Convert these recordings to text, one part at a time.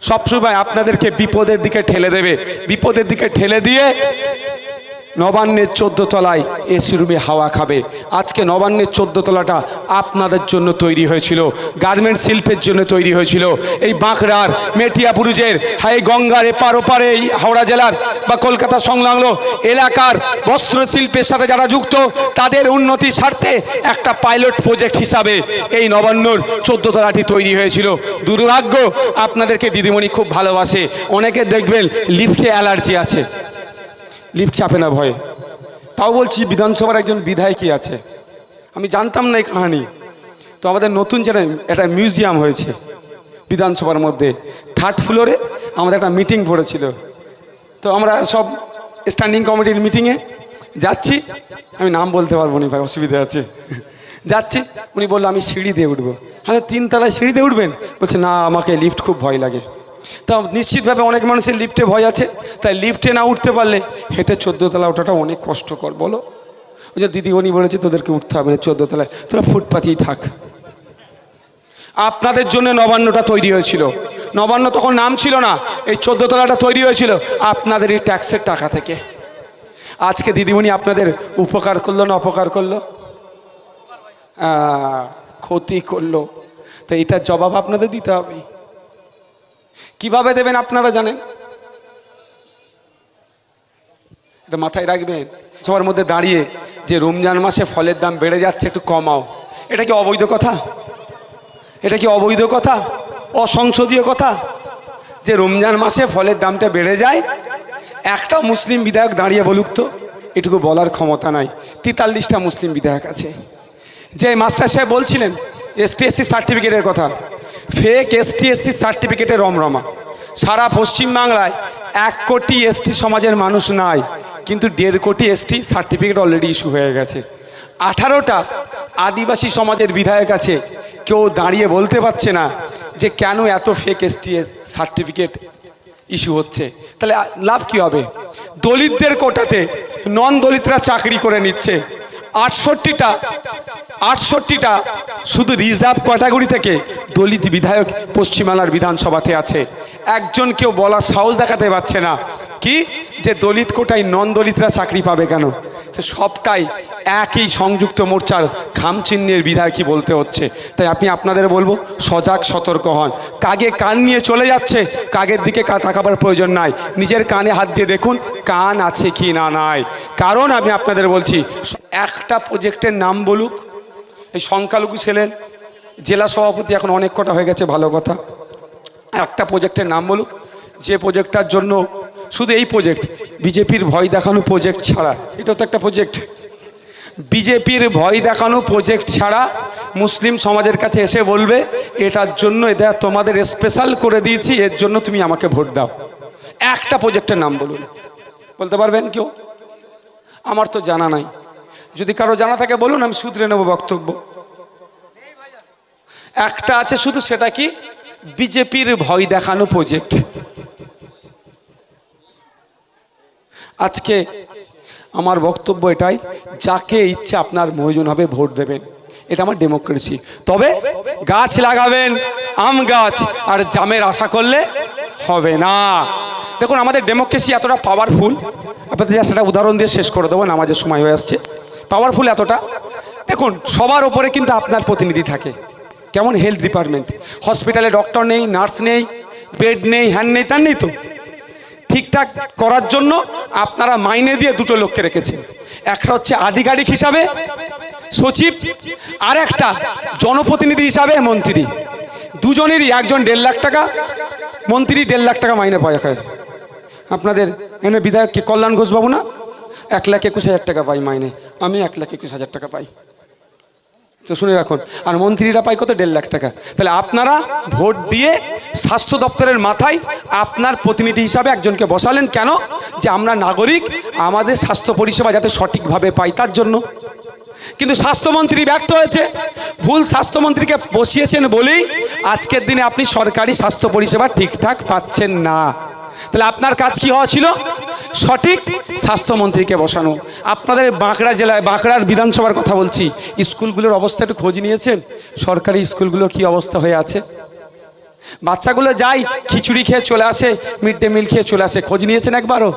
সবসময় আপনাদেরকে বিপদের দিকে ঠেলে দেবে। বিপদের দিকে ঠেলে দিয়ে নবান্নের চোদ্দ তলায় এসি রুমে হাওয়া খাবে। আজকে নবান্নের চোদ্দ তলাটা আপনাদের জন্য তৈরি হয়েছিল গার্মেন্ট শিল্পের জন্য তৈরি হয়েছিল। এই বাঁকড়ার মেটিয়াপুরুজের হাই গঙ্গার এপার ওপারে এই হাওড়া জেলার বা কলকাতা সংলগ্ন এলাকার বস্ত্র শিল্পের সাথে যারা যুক্ত, তাদের উন্নতির স্বার্থে একটা পাইলট প্রজেক্ট হিসাবে এই নবান্নর চোদ্দ তলাটি তৈরি হয়েছিল। দুর্ভাগ্য, আপনাদেরকে দিদিমণি খুব ভালোবাসে। অনেকে দেখবেন লিফটে অ্যালার্জি আছে। লিফট চাপে না ভয়ে। তাও বলছি বিধানসভার একজন বিধায়কই আছে? আমি জানতাম না এই কাহানি। তো আমাদের নতুন যেন একটা মিউজিয়াম হয়েছে বিধানসভার মধ্যে। থার্ড ফ্লোরে আমাদের একটা মিটিং পড়েছিল। তো আমরা সব স্ট্যান্ডিং কমিটির মিটিংয়ে যাচ্ছি। আমি নাম বলতে পারব না ভাই, অসুবিধা আছে। যাচ্ছি, উনি বলল, আমি সিঁড়ি দিয়ে উঠবো। হ্যাঁ তিনতলায় সিঁড়ি দিয়ে উঠবেন? বলছে, না, আমাকে লিফট খুব ভয় লাগে। তা নিশ্চিতভাবে অনেক মানুষের লিফটে ভয় আছে। তাই লিফটে না উঠতে পারলে, হেঁটে চোদ্দ তলা ওঠাটা অনেক কষ্টকর, বলো? ওই যে দিদিমণি বলেছে, তোদেরকে উঠতে হবে না চোদ্দ তলায় তোরা ফুটপাতেই থাক। আপনাদের জন্য নবান্নটা তৈরি হয়েছিল। নবান্ন তখন নাম ছিল না, এই চোদ্দ তলাটা তৈরি হয়েছিল আপনাদের এই ট্যাক্সের টাকা থেকে। আজকে দিদিমণি আপনাদের উপকার করল না অপকার করল? ক্ষতি করল। তো এটার জবাব আপনাদের দিতে হবে। কীভাবে দেবেন আপনারা জানেন? এটা মাথায় রাখবেন সবার মধ্যে দাঁড়িয়ে যে রমজান মাসে ফলের দাম বেড়ে যাচ্ছে, একটু কমাও। এটা কি অবৈধ কথা? এটা কি অবৈধ কথা? অসংসদীয় কথা? যে রমজান মাসে ফলের দামটা বেড়ে যায়, একটা মুসলিম বিধায়ক দাঁড়িয়ে বলুক তো, এটুকু বলার ক্ষমতা নাই। তেতাল্লিশটা মুসলিম বিধায়ক আছে। যে মাস্টার সাহেব বলছিলেন এসটি এসসি সার্টিফিকেটের কথা ফেক এসটি এসসি সার্টিফিকেটের রমরমা। সারা পশ্চিমবাংলায় এক কোটি এসটি সমাজের মানুষ নাই, কিন্তু দেড় কোটি এসটি সার্টিফিকেট অলরেডি ইস্যু হয়ে গেছে। আঠারোটা আদিবাসী সমাজের বিধায়ক আছে, কেউ দাঁড়িয়ে বলতে পারছে না যে কেন এত ফেক এসটি সার্টিফিকেট ইস্যু হচ্ছে। তাহলে লাভ কি হবে? দলিতদের কোটাতে নন দলিতরা চাকরি করে নিচ্ছে। আটষট্টিটা আটষট্টিটা। শুধু রিজার্ভ ক্যাটাগরি থেকে দলিত বিধায়ক পশ্চিমবাংলার বিধানসভাতে আছে। একজন কেউ বলার সাহস দেখাতে পারছে না। কি? যে দলিত কোটায় নন দলিতরা চাকরি পাবে কেন? সে সবটাই একই সংযুক্ত মোর্চার খামচিহ্নের বিধায়কই বলতে হচ্ছে? তাই আপনি আপনাদের বলব, সজাগ সতর্ক হন। কাগে কান নিয়ে চলে যাচ্ছে, কাগের দিকে তাকাবার প্রয়োজন নাই। নিজের কানে হাত দিয়ে দেখুন, কান আছে কি না নাই। কারণ আমি আপনাদের বলছি, একটা প্রজেক্টের নাম বলুক, এই সংখ্যালঘু ছেলের জেলা সভাপতি এখন অনেক কটা হয়ে গেছে, ভালো কথা। একটা প্রজেক্টের নাম বলুক, যে প্রজেক্টটার জন্য শুধু এই প্রজেক্ট বিজেপির ভয় দেখানো প্রজেক্ট ছাড়া, এটা তো একটা প্রজেক্ট বিজেপির ভয় দেখানো প্রজেক্ট ছাড়া মুসলিম সমাজের কাছে এসে বলবে, এটার জন্য এটা তোমাদের স্পেশাল করে দিয়েছি, এর জন্য তুমি আমাকে ভোট দাও। একটা প্রজেক্টের নাম বলুন। বলতে পারবেন কেউ? আমার তো জানা নাই। যদি কারও জানা থাকে, বলুন, আমি শুধরে নেব বক্তব্য। একটা আছে শুধু সেটা কি? বিজেপির ভয় দেখানো প্রজেক্ট আজকে আমার বক্তব্য এটাই, যাকে ইচ্ছে আপনার প্রয়োজন হবে ভোট দেবেন। এটা আমার ডেমোক্রেসি তবে গাছ লাগাবেন, আম গাছ, আর জামের আশা করলে হবে না। দেখুন, আমাদের ডেমোক্রেসি এতটা পাওয়ারফুল আপনাদের যা সেটা উদাহরণ দিয়ে শেষ করে দেবো, নামাজের সময় হয়ে আসছে। পাওয়ারফুল এতটা। দেখুন, সবার ওপরে কিন্তু আপনার প্রতিনিধি থাকে। কেমন হেলথ ডিপার্টমেন্ট হসপিটালে ডক্টর নেই নার্স নেই বেড নেই হ্যান নেই, তার নেই তো। ঠিকঠাক করার জন্য আপনারা মাইনে দিয়ে দুটো লোককে রেখেছেন। একটা হচ্ছে আধিকারিক হিসাবে সচিব আর একটা জনপ্রতিনিধি হিসাবে মন্ত্রী। দুজনেরই, একজন দেড় লাখ টাকা, মন্ত্রী দেড় লাখ টাকা মাইনে পায় খায় আপনাদের এনে বিধায়ক কল্যাণ ঘোষবাবু না? এক লাখ একুশ হাজার টাকা পাই মাইনে। আমি এক লাখ একুশ হাজার টাকা পাই। তো শুনে রাখুন, আর মন্ত্রীরা পায় কত দেড় লাখ টাকা? তাহলে আপনারা ভোট দিয়ে স্বাস্থ্য দপ্তরের মাথায় আপনার প্রতিনিধি হিসাবে একজনকে বসালেন কেন? যে আমরা নাগরিক, আমাদের স্বাস্থ্য পরিষেবা যাতে সঠিকভাবে পাই তার জন্য। কিন্তু স্বাস্থ্যমন্ত্রী ব্যর্থ হয়েছে। ভুল স্বাস্থ্যমন্ত্রীকে বসিয়েছেন বলেই আজকের দিনে আপনি সরকারি স্বাস্থ্য পরিষেবা ঠিকঠাক পাচ্ছেন না। তাহলে আপনার কাজ কি হওয়া ছিল? সঠিক স্বাস্থ্যমন্ত্রীকে বসানো। আপনাদের বাঁকড়া জেলায় বাঁকড়ার বিধানসভার কথা বলছি। স্কুলগুলোর অবস্থা একটু খোঁজ নিয়েছেন? সরকারি স্কুলগুলো কি অবস্থা হয়ে আছে? বাচ্চাগুলো যায় খিচুড়ি খেয়ে চলে আসে, মিড ডে মিল খেয়ে চলে আসে। খোঁজ নিয়েছেন একবারও?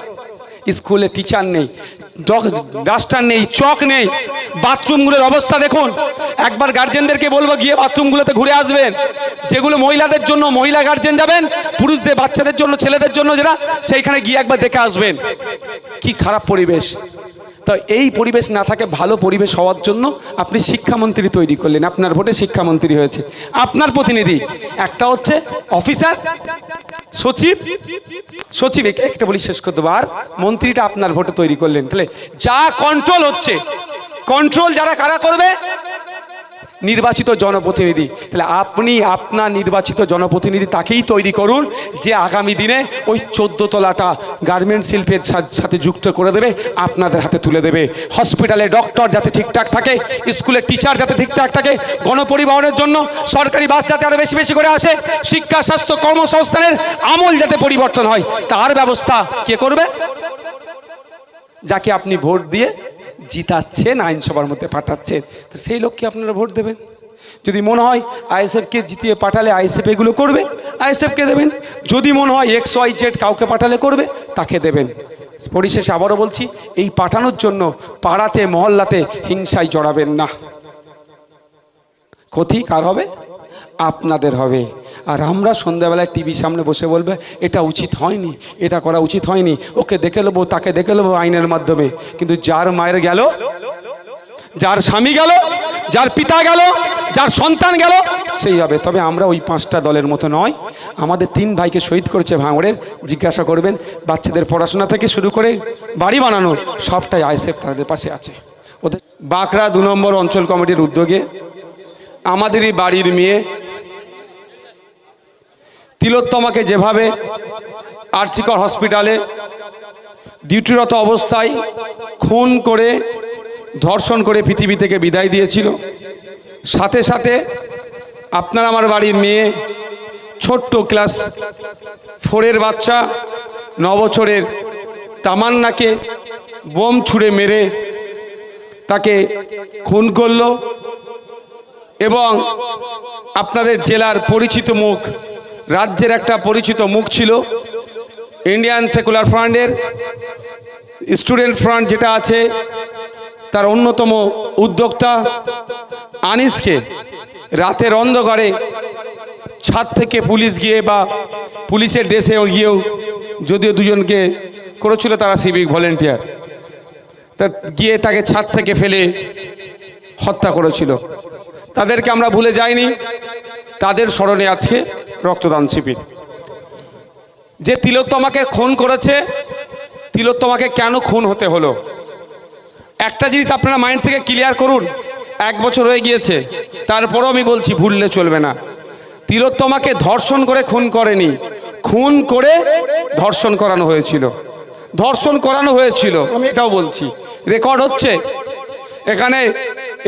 স্কুলে টিচার নেই ডাস্টার নেই, চক নেই, বাথরুমগুলোর অবস্থা দেখুন। একবার গার্জেনদেরকে বলব, গিয়ে বাথরুমগুলোতে ঘুরে আসবেন। যেগুলো মহিলাদের জন্য, মহিলা গার্জেন যাবেন, পুরুষদের, বাচ্চাদের জন্য, ছেলেদের জন্য যেটা সেইখানে গিয়ে একবার দেখে আসবেন। কি খারাপ পরিবেশ। তো এই পরিবেশ না থাকে, ভালো পরিবেশ হওয়ার জন্য আপনি শিক্ষামন্ত্রী তৈরি করলেন। আপনার ভোটে শিক্ষামন্ত্রী হয়েছে। আপনার প্রতিনিধি। একটা হচ্ছে অফিসার সচিব? সচিব একে একটা বলি শেষ করতে আর মন্ত্রীটা আপনার ভোটে তৈরি করলেন। তাহলে যা কন্ট্রোল হচ্ছে কন্ট্রোল যারা কারা করবে? নির্বাচিত জনপ্রতিনিধি। তাহলে আপনি, আপনার নির্বাচিত জনপ্রতিনিধি তাকেই তৈরি করুন, যে আগামী দিনে ওই চোদ্দ তলাটা গার্মেন্ট শিল্পের সাথে যুক্ত করে দেবে, আপনাদের হাতে তুলে দেবে। হসপিটালে ডক্টর যাতে ঠিকঠাক থাকে স্কুলের টিচার যাতে ঠিকঠাক থাকে, গণপরিবহনের জন্য সরকারি বাস যাতে আরও বেশি বেশি করে আসে, শিক্ষা, স্বাস্থ্য, কর্মসংস্থানের আমল যাতে পরিবর্তন হয়, তার ব্যবস্থা কে করবে? যাকে আপনি ভোট দিয়ে জিতাচ্ছেন, আইনসভার মধ্যে পাঠাচ্ছেন তো সেই লোককে আপনারা ভোট দেবেন? যদি মনে হয় আইএসএফকে জিতিয়ে পাঠালে আইএসএফ এগুলো করবে? আইএসএফকে দেবেন। যদি মনে হয় এক্স ওয়াই জেড কাউকে পাঠালে করবে, তাকে দেবেন। পরিশেষে আবারও বলছি, এই পাঠানোর জন্য পাড়াতে, মহল্লাতে হিংসায় জড়াবেন না। ক্ষতি কার হবে? আপনাদের হবে। আর আমরা সন্ধ্যাবেলায় টিভির সামনে বসে বলবে, এটা উচিত হয়নি, এটা করা উচিত হয়নি। ওকে দেখে নেব, তাকে দেখে নেব আইনের মাধ্যমে। কিন্তু যার মায়ের গেল, যার স্বামী গেল, যার পিতা গেল, যার সন্তান গেল, সেই হবে। তবে আমরা ওই পাঁচটা দলের মতো নয়। আমাদের তিন ভাইকে শহীদ করেছে ভাঙড়ের। জিজ্ঞাসা করবেন, বাচ্চাদের পড়াশোনা থেকে শুরু করে বাড়ি বানানো, সবটাই আইসেফ তাদের পাশে আছে। ওদের বাঁকড়া দু নম্বর অঞ্চল কমিটির উদ্যোগে আমাদেরই বাড়ির মেয়ে তিলোত্তমাকে যেভাবে আর্চিকর হসপিটালে ডিউটিরত অবস্থায় খুন করে, ধর্ষণ করে পৃথিবী থেকে বিদায় দিয়েছিল। সাথে সাথে আপনার আমার বাড়ির মেয়ে, ছোট্ট ক্লাস ফোরের বাচ্চা, নবছরের তামান্নাকে বোম ছুঁড়ে মেরে তাকে খুন করল এবং আপনাদের জেলার পরিচিত মুখ রাজ্যের একটা পরিচিত মুখ ছিল ইন্ডিয়ান সেকুলার ফ্রন্টের স্টুডেন্ট ফ্রন্ট যেটা আছে, তার অন্যতম উদ্যোক্তা আনিসকে রাতের অন্ধকারে ছাদ থেকে পুলিশ গিয়ে বা পুলিশের ড্রেসে গিয়েও যদিও দুজনকে করেছিল তারা সিভিক ভলেন্টিয়ার তা গিয়ে তাকে ছাদ থেকে ফেলে হত্যা করেছিল। তাদেরকে আমরা ভুলে যাইনি, তাদের স্মরণে আজকে রক্তদান শিবির। যে তিলোত্তমাকে খুন করেছে তিলোত্তমাকে কেন খুন হতে হলো? একটা জিনিস আপনারা মাইন্ড থেকে ক্লিয়ার করুন, এক বছর হয়ে গিয়েছে, তারপরও আমি বলছি ভুললে চলবে না। তিলোত্তমাকে ধর্ষণ করে খুন করেনি, খুন করে ধর্ষণ করানো হয়েছিল। ধর্ষণ করানো হয়েছিল আমি এটাও বলছি। রেকর্ড হচ্ছে। এখানে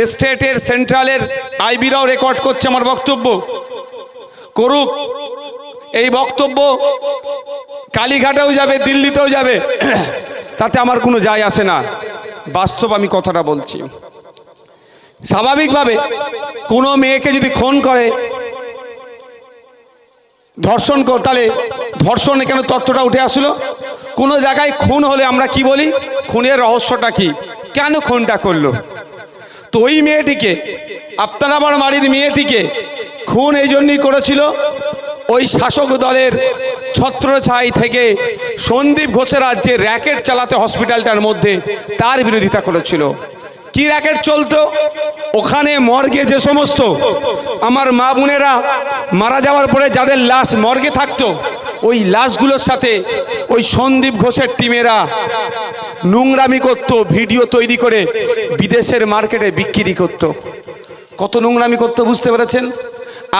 স্টেটের, সেন্ট্রালের আইবিরাও রেকর্ড করছে আমার বক্তব্য। করুক। এই বক্তব্য কালীঘাটেও যাবে, দিল্লিতেও যাবে। তাতে আমার কোনো যায় আসে না। বাস্তব আমি কথাটা বলছি। স্বাভাবিকভাবে কোনো মেয়েকে যদি খুন করে, ধর্ষণ কর, তাহলে ধর্ষণ কেন তত্ত্বটা উঠে আসলো? কোনো জায়গায় খুন হলে আমরা কি বলি? খুনের রহস্যটা কি? কেন খুনটা করল? তো ওই মেয়েটিকে, আপনার আমার বাড়ির মেয়েটিকে খুন এই জন্যই করেছিল। ওই শাসক দলের ছত্রছাই থেকে সন্দীপ ঘোষেরা যে র্যাকেট চালাতে হসপিটালটার মধ্যে তার বিরোধিতা করেছিল। কি র্যাকেট চলতো? ওখানে মর্গে যে সমস্ত আমার মা বোনেরা মারা যাওয়ার পরে যাদের লাশ মর্গে থাকতো, ওই লাশগুলোর সাথে ওই সন্দীপ ঘোষের টিমেরা নোংরামি করত, ভিডিও তৈরি করে বিদেশের মার্কেটে বিক্রি করত। কত নোংরামি করতো বুঝতে পেরেছেন?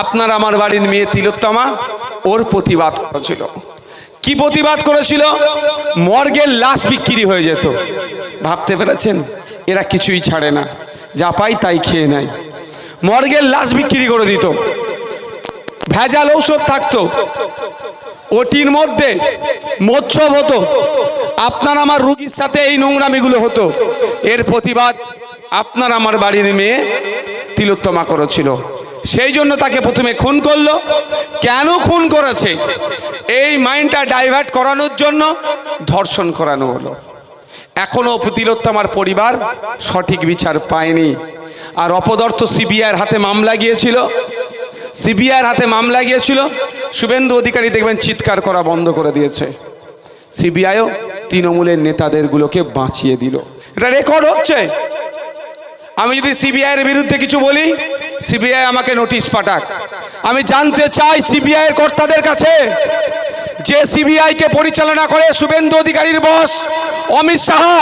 আপনার আমার বাড়ির মেয়ে তিলোত্তমা, ওর প্রতিবাদ করেছিল কি প্রতিবাদ করেছিল? মর্গের লাশ বিক্রি হয়ে যেত। ভাবতে পেরেছেন? এরা কিছুই ছাড়ে না। যা পাই তাই খেয়ে নেয়। মর্গের লাশ বিক্রি করে দিত। ভেজাল ঔষধ থাকতো। ওটির মধ্যে মোচ্ছব হতো। আপনার আমার রুগীর সাথে এই নোংরামিগুলো হতো। এর প্রতিবাদ আপনার আমার বাড়ির মেয়ে তিলোত্তমা করেছিল। সেই জন্য তাকে প্রথমে খুন করল। কেন খুন করেছে? এই মাইন্ডটা ডাইভার্ট করানোর জন্য ধর্ষণ করানো হলো। এখনও তিলোত্তমার পরিবার সঠিক বিচার পায়নি। আর অপদর্থ সিবিআইয়ের হাতে মামলা গিয়েছিল। সিবিআইয়ের হাতে মামলা গিয়েছিল। শুভেন্দু অধিকারী দেখবেন চিৎকার করা বন্ধ করে দিয়েছে। সিবিআইও তৃণমূলের নেতাদেরগুলোকে বাঁচিয়ে দিল। এটা রেকর্ড হচ্ছে। আমি যদি সিবিআইয়ের বিরুদ্ধে কিছু বলি সিবিআই আমাকে নোটিশ পাঠাক। আমি জানতে চাই সিবিআইয়ের কর্তাদের কাছে যে সিবিআইকে পরিচালনা করে শুভেন্দু অধিকারীর বস অমিত সাহা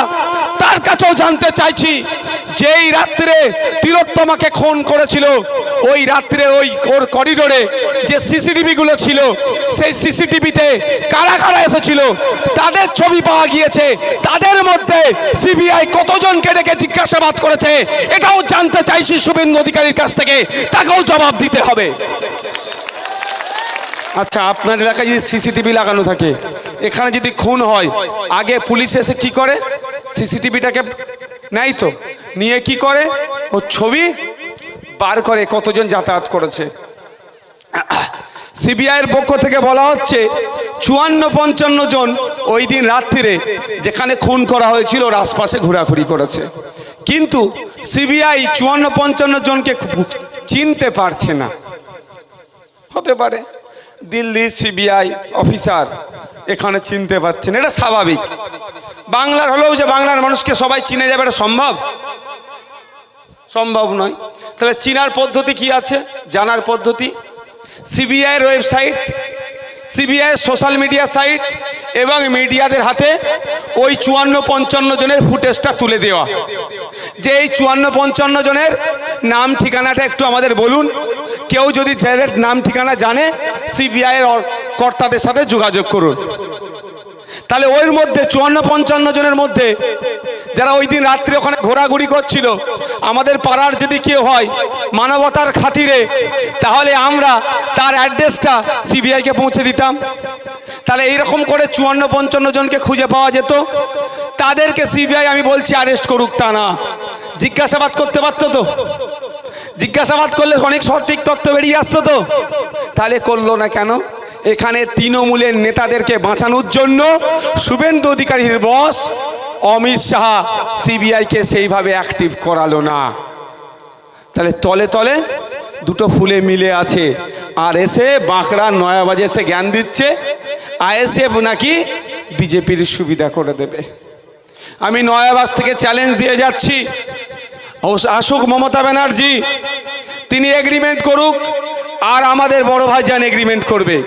তার কাছেও জানতে চাইছি যেই রাত্রে তিলোত্তমাকে খুন করেছিল, ওই রাত্রে ওই ওর করিডোরে যে সিসিটিভি গুলো ছিল, সেই সিসিটিভিতে কারা কারা এসেছিল, তাদের ছবি পাওয়া গিয়েছে। তাদের মধ্যে সিবিআই কতজনকে ডেকে জিজ্ঞাসাবাদ করেছে, এটাও জানতে চাইছি শুভেন্দু অধিকারীর কাছ থেকে। তাকেও জবাব দিতে হবে। আচ্ছা আপনার এলাকায় যদি সিসিটিভি লাগানো থাকে, এখানে যদি খুন হয়, আগে পুলিশ এসে কি করে? সিসিটিভিটাকে নেয় তো। নিয়ে কি করে? ও ছবি বার করে কতজন যাতায়াত করেছে। সিবিআইয়ের পক্ষ থেকে বলা হচ্ছে, চুয়ান্ন পঞ্চান্ন জন ওই দিন রাত্রিরে যেখানে খুন করা হয়েছিল ওর আশপাশে ঘোরাঘুরি করেছে। কিন্তু সিবিআই চুয়ান্ন পঞ্চান্ন জনকে চিনতে পারছে না। হতে পারে। দিল্লির সিবিআই অফিসার এখানে চিনতে পারছেন। এটা স্বাভাবিক। বাংলার হলেও যে বাংলার মানুষকে সবাই চিনে যাবে, এটা সম্ভব? সম্ভব নয়। তাহলে চিনার পদ্ধতি কি আছে? জানার পদ্ধতি? সিবিআইয়ের ওয়েবসাইট, সিবিআইয়ের সোশ্যাল মিডিয়া সাইট এবং মিডিয়াদের হাতে ওই চুয়ান্ন পঞ্চান্ন জনের ফুটেজটা তুলে দেওয়া। যে এই চুয়ান্ন পঞ্চান্ন জনের নাম ঠিকানাটা একটু আমাদের বলুন। কেউ যদি যাদের নাম ঠিকানা জানে, সিবিআইয়ের কর্তাদের সাথে যোগাযোগ করুন। তাহলে ওর মধ্যে চুয়ান্ন, পঞ্চান্ন জনের মধ্যে যারা ওই দিন রাত্রে ওখানে ঘোরাঘুরি করছিল, আমাদের পাড়ার যদি কেউ হয় মানবতার খাতিরে, তাহলে আমরা তার অ্যাড্রেসটা সিবিআইকে পৌঁছে দিতাম। তাহলে এইরকম করে চুয়ান্ন, পঞ্চান্ন জনকে খুঁজে পাওয়া যেত। তাদেরকে সিবিআই আমি বলছি অ্যারেস্ট করুক তা না। জিজ্ঞাসাবাদ করতে পারতো তো? জিজ্ঞাসাবাদ করলে অনেক সঠিক তথ্য বেরিয়ে আসতো তো? তাহলে করল না কেন? এখানে তৃণমূলের নেতাদেরকে বাঁচানোর জন্য শুভেন্দু অধিকারীর বস অমিত শাহ সিবিআইকে সেইভাবে অ্যাক্টিভ করালো না। তাহলে তলে তলে দুটো ফুলে মিলে আছে। আর এসে বাঁকড়া নয়াবাজে এসে জ্ঞান দিচ্ছে, আইএসএফ নাকি বিজেপির সুবিধা করে দেবে। আমি নয়াবাজ থেকে চ্যালেঞ্জ দিয়ে যাচ্ছি। আসুক মমতা ব্যানার্জি, তিনি এগ্রিমেন্ট করুক, আর আমাদের বড় ভাইজান এগ্রিমেন্ট করবে।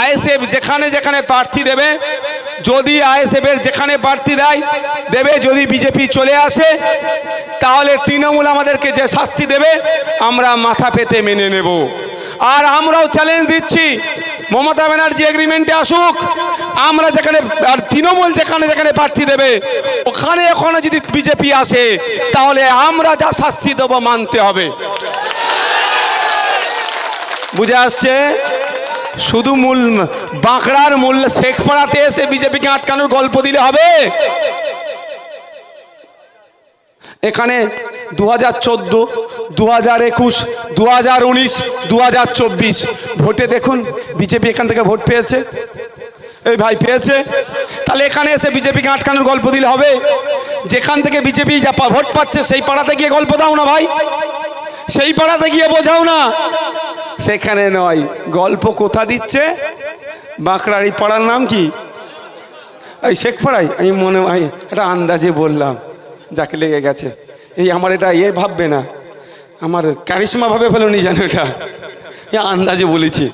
আইএসএফ যেখানে যেখানে প্রার্থী দেবে, যদি আইএসএফ এর যেখানে প্রার্থী দেয়, দেবে, যদি বিজেপি চলে আসে, তাহলে তৃণমূল আমাদেরকে যে শাস্তি দেবে, আমরা মাথা পেতে মেনে নেব। আর আমরাও চ্যালেঞ্জ দিচ্ছি, মমতা ব্যানার্জি এগ্রিমেন্টে আসুক, আমরা যেখানে, আর তৃণমূল যেখানে যেখানে প্রার্থী দেবে, ওখানে ওখানে যদি বিজেপি আসে, তাহলে আমরা যা শাস্তি দেবো মানতে হবে। বুঝে আসছে? শুধু মূল বাঁকড়ার মূল্য শেখপাড়াতে এসে বিজেপিকে আটকানোর গল্প দিলে হবে। এখানে দু হাজার চোদ্দ দু হাজার একুশ দু হাজার উনিশ দু হাজার চব্বিশ ভোটে দেখুন বিজেপি এখান থেকে ভোট পেয়েছে। এই ভাই পেয়েছে। তাহলে এখানে এসে বিজেপিকে আটকানোর গল্প দিলে হবে। যেখান থেকে বিজেপি যা ভোট পাচ্ছে, সেই পাড়াতে গিয়ে গল্প দাও না ভাই। সেই পাড়াতে গিয়ে বোঝাও না। সেখানে নয়। গল্প কোথা দিচ্ছে? বাঁকড়ার এই পাড়ার নাম কি? এই শেখ পাড়াই? আমি মনে হয় এটা আন্দাজে বললাম, যাকে লেগে গেছে। এই আমার এটা এ ভাববে না। আমার কারিশমা ভাবে ফেলো নি জানো এটা। এ আন্দাজে বলেছি।